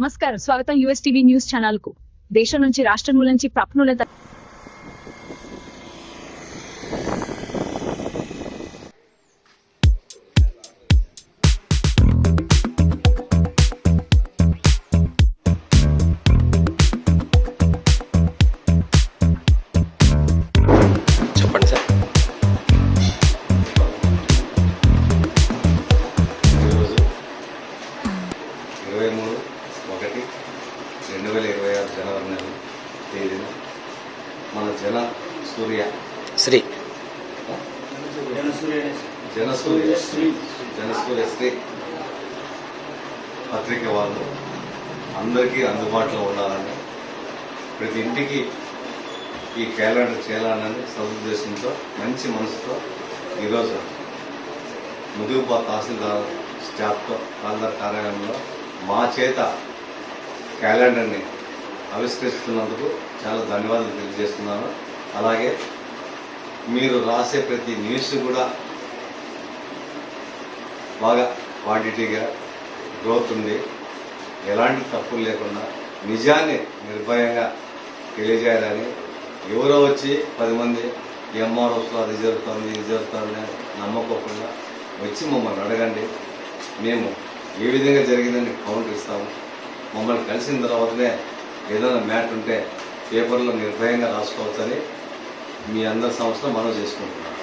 నమస్కారం. స్వాగతం US TV news ఛానల్కు దేశం నుంచి రాష్ట్రం నుంచి ప్రపనుల చెప్పండి సార్. ఈరోజు ఇరవై మూడు. ఒకటి రెండు వేల ఇరవై ఆరు జనవరి నెల తేదీన. మన జన సూర్య. శ్రీ. జనసూర్య జనసూర్య శ్రీ. పత్రిక వాళ్ళు అందరికీ అందుబాటులో ఉండాలని ప్రతి ఇంటికి ఈ క్యాలెండర్ చేయాలని సదుద్దేశంతో మంచి మనసుతో ఈరోజు ముదుగుపా తహసీల్దార్ స్టాఫ్తో తహసీల్దార్ కార్యాలయంలో మా చేత క్యాలెండర్ని ఆవిష్కరిస్తున్నందుకు చాలా ధన్యవాదాలు తెలియజేస్తున్నాను. అలాగే మీరు రాసే ప్రతి న్యూస్ కూడా బాగా క్వాంటిటీగా గ్రోత్ ఉంది. ఎలాంటి తప్పులు లేకుండా నిజాన్ని నిర్భయంగా తెలియజేయాలని ఎవరో వచ్చి పది మంది ఎంఆర్ఓస్లో అది జరుగుతుంది ఇది జరుగుతుంది అని నమ్మకోకుండా వచ్చి మమ్మల్ని అడగండి. మేము ఏ విధంగా జరిగిందని కౌంటర్ ఇస్తాము. మమ్మల్ని కలిసిన తర్వాతనే ఏదైనా మ్యాట్ ఉంటే పేపర్లో నిర్భయంగా రాసుకోవచ్చని మీ అందరి సంస్థ మనం చేసుకుంటున్నాం.